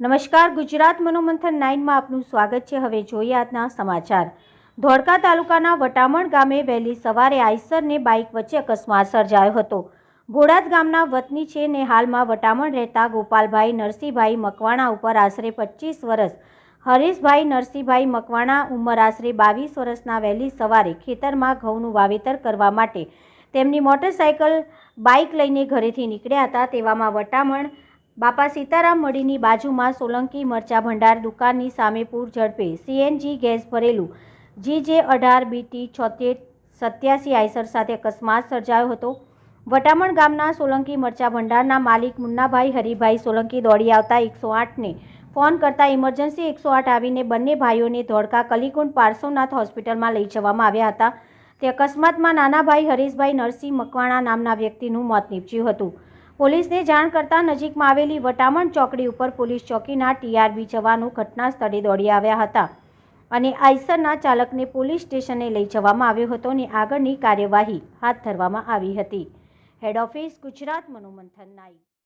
નમસ્કાર, ગુજરાત મનોમંથન નાઇનમાં આપનું સ્વાગત છે. હવે જોઈએ આજના સમાચાર. ધોળકા તાલુકાના વટામણ ગામે વહેલી સવારે આઈસરને બાઇક વચ્ચે અકસ્માત સર્જાયો હતો. ઘોડાદ ગામના વતની છે ને હાલમાં વટામણ રહેતા ગોપાલભાઈ નરસિંહભાઈ મકવાણા ઉપર આશરે પચીસ વર્ષ, હરીશભાઈ નરસિંહભાઈ મકવાણા ઉંમર આશરે બાવીસ વર્ષના વહેલી સવારે ખેતરમાં ઘઉંનું વાવેતર કરવા માટે તેમની મોટરસાઇકલ બાઇક લઈને ઘરેથી નીકળ્યા હતા. તેવામાં વટામણ બાપા સીતારામ મળીની બાજુમાં સોલંકી મરચા ભંડાર દુકાનની સામે પૂર ઝડપે. સીએનજી ગેસ ભરેલું. જી જે અઢાર બીટી છોતેર સત્યાસી આઈસર સાથે અકસ્માત સર્જાયો હતો. વટામણ ગામના સોલંકી મરચા ભંડારના માલિક મુન્નાભાઈ હરિભાઈ સોલંકી દોડી આવતા એકસો આઠને ફોન કરતા ઇમરજન્સી એકસો આઠ આવીને બંને ભાઈઓને ધોળકા કલીકુંડ પારસોનાથ હોસ્પિટલમાં લઈ જવામાં આવ્યા હતા. તે અકસ્માતમાં નાના ભાઈ હરીશભાઈ નરસિંહ મકવાણા નામના વ્યક્તિનું મોત નીપજ્યું હતું. પોલીસને જાણ કરતા નજીકમાં આવેલી વટામણ ચોકડી ઉપર પોલીસ ચોકીના ટીઆરબી જવાનો ઘટના સ્થળે દોડી આવ્યા હતા અને આઈસરના ચાલકને પોલીસ સ્ટેશને લઈ જવામાં આવ્યો હતો અને આગળની કાર્યવાહી હાથ ધરવામાં આવી હતી. હેડ ઓફિસ ગુજરાત, મનોમંથન નાઈ